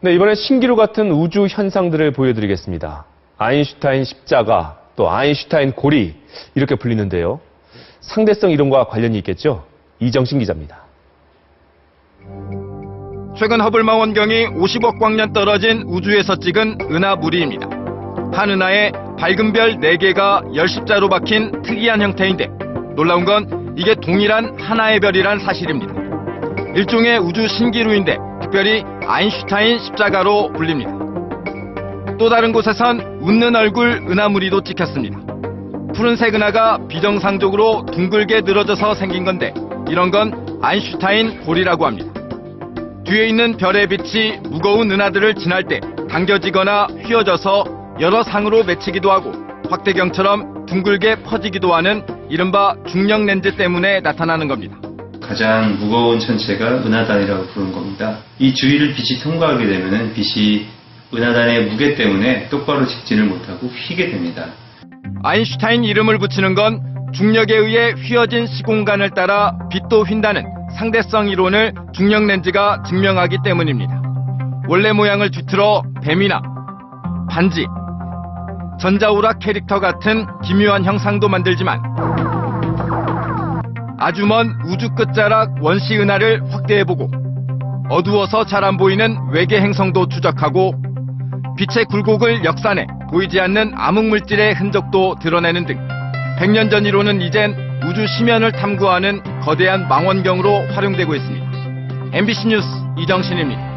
네, 이번엔 신기루 같은 우주 현상들을 보여드리겠습니다. 아인슈타인 십자가, 또 아인슈타인 고리 이렇게 불리는데요. 상대성 이론과 관련이 있겠죠? 이정신 기자입니다. 최근 허블 망원경이 50억 광년 떨어진 우주에서 찍은 은하 무리입니다. 한 은하에 밝은 별 4개가 열십자로 박힌 특이한 형태인데 놀라운 건 이게 동일한 하나의 별이란 사실입니다. 일종의 우주 신기루인데 특별히 아인슈타인 십자가로 불립니다. 또 다른 곳에선 웃는 얼굴 은하무리도 찍혔습니다. 푸른색 은하가 비정상적으로 둥글게 늘어져서 생긴 건데 이런 건 아인슈타인 골이라고 합니다. 뒤에 있는 별의 빛이 무거운 은하들을 지날 때 당겨지거나 휘어져서 여러 상으로 맺히기도 하고 확대경처럼 둥글게 퍼지기도 하는 이른바 중력 렌즈 때문에 나타나는 겁니다. 가장 무거운 천체가 은하단이라고 부르는 겁니다. 이 주위를 빛이 통과하게 되면 빛이 은하단의 무게 때문에 똑바로 직진을 못하고 휘게 됩니다. 아인슈타인 이름을 붙이는 건 중력에 의해 휘어진 시공간을 따라 빛도 휜다는 상대성 이론을 중력 렌즈가 증명하기 때문입니다. 원래 모양을 뒤틀어 뱀이나 반지, 전자오락 캐릭터 같은 기묘한 형상도 만들지만 아주 먼 우주 끝자락 원시 은하를 확대해보고 어두워서 잘 안 보이는 외계 행성도 추적하고 빛의 굴곡을 역산해 보이지 않는 암흑물질의 흔적도 드러내는 등 100년 전 이론은 이젠 우주 심연을 탐구하는 거대한 망원경으로 활용되고 있습니다. MBC 뉴스 이정신입니다.